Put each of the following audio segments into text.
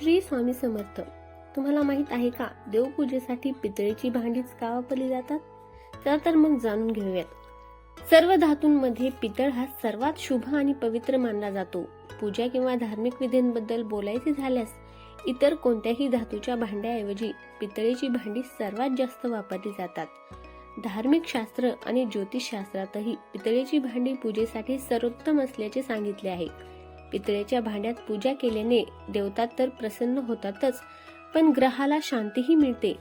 श्री स्वामी समर्थ. तुम्हाला माहीत आहे का देवपूजेसाठी पितळेची भांडीच का वापरली जातात? चला तर मग जाणून घेऊयात. सर्व धातूंमध्ये पितळ हा सर्वात शुभ आणि पवित्र मानला जातो. पूजा किंवा धार्मिक विधींबद्दल बोलायचे झाल्यास इतर कोणत्याही धातूच्या भांड्याऐवजी पितळेची भांडी सर्वात जास्त वापरली जातात. धार्मिक शास्त्र आणि ज्योतिषशास्त्रातही पितळेची भांडी पूजेसाठी सर्वोत्तम असल्याचे सांगितले आहे. पितळेच्या भांड्यात पूजा केल्याने देवता तर प्रसन्न होतातच पण ग्रहाला शांतीही मिळते.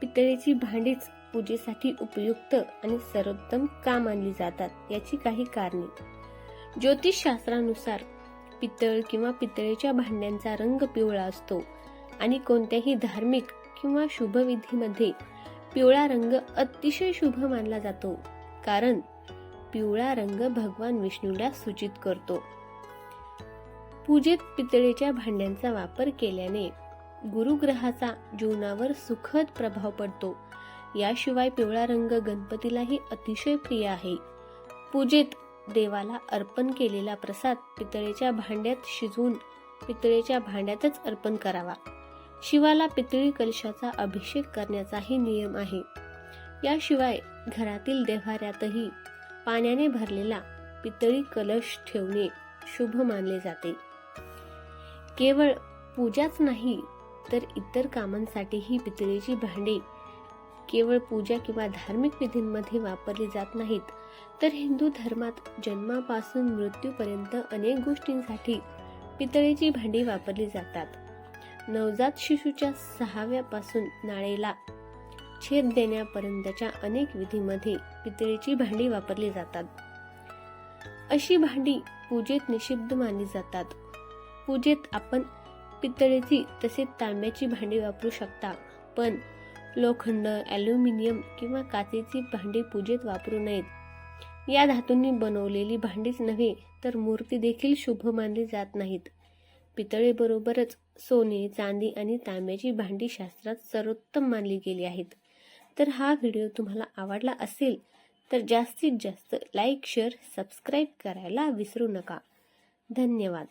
पितळेची भांडीच पूजेसाठी उपयुक्त आणि सर्वोत्तम का मानली जातात याची काही कारणे. ज्योतिषशास्त्रानुसार पितळ किंवा पितळेच्या भांड्यांचा रंग पिवळा असतो आणि कोणत्याही धार्मिक किंवा शुभविधीमध्ये पिवळा रंग अतिशय शुभ मानला जातो कारण पिवळा रंग भगवान विष्णूला सूचित करतो. पूजेत पितळेच्या भांड्यांचा वापर केल्याने गुरुग्रहाचा जीवनावर सुखद प्रभाव पडतो. याशिवाय पिवळा रंग गणपतीलाही अतिशय प्रिय आहे. पूजेत देवाला अर्पण केलेला प्रसाद पितळेच्या भांड्यात शिजवून पितळेच्या भांड्यातच अर्पण करावा. शिवाला पितळी कलशाचा अभिषेक करण्याचाही नियम आहे. याशिवाय घरातील देव्हाऱ्यातही पाण्याने भरलेला पितळी कलश ठेवणे शुभ मानले जाते. केवळ पूजाच नाही तर इतर कामांसाठीही पितळेची भांडी केवळ पूजा किंवा धार्मिक विधींमध्ये वापरली जात नाहीत. तर हिंदू धर्मात जन्मापासून मृत्यूपर्यंत अनेक गोष्टींसाठी पितळेची भांडी वापरली जातात. नवजात शिशूच्या सहाव्यापासून नाळेला छेद देण्यापर्यंतच्या अनेक विधीमध्ये पितळेची भांडी वापरली जातात. अशी भांडी पूजेत निषिद्ध मानली जातात. पूजेत आपण पितळेची तसेच तांब्याची भांडी वापरू शकता. पण लोखंड ॲल्युमिनियम किंवा काचेची भांडी पूजेत वापरू नयेत. या धातूंनी बनवलेली भांडीच नव्हे तर मूर्ती देखील शुभ मानली जात नाहीत. पितळेबरोबरच सोने चांदी आणि तांब्याची भांडी शास्त्रात सर्वोत्तम मानली गेली आहेत. तर हा व्हिडिओ तुम्हाला आवडला असेल तर जास्तीत जास्त लाईक शेअर सबस्क्राईब करायला विसरू नका. धन्यवाद.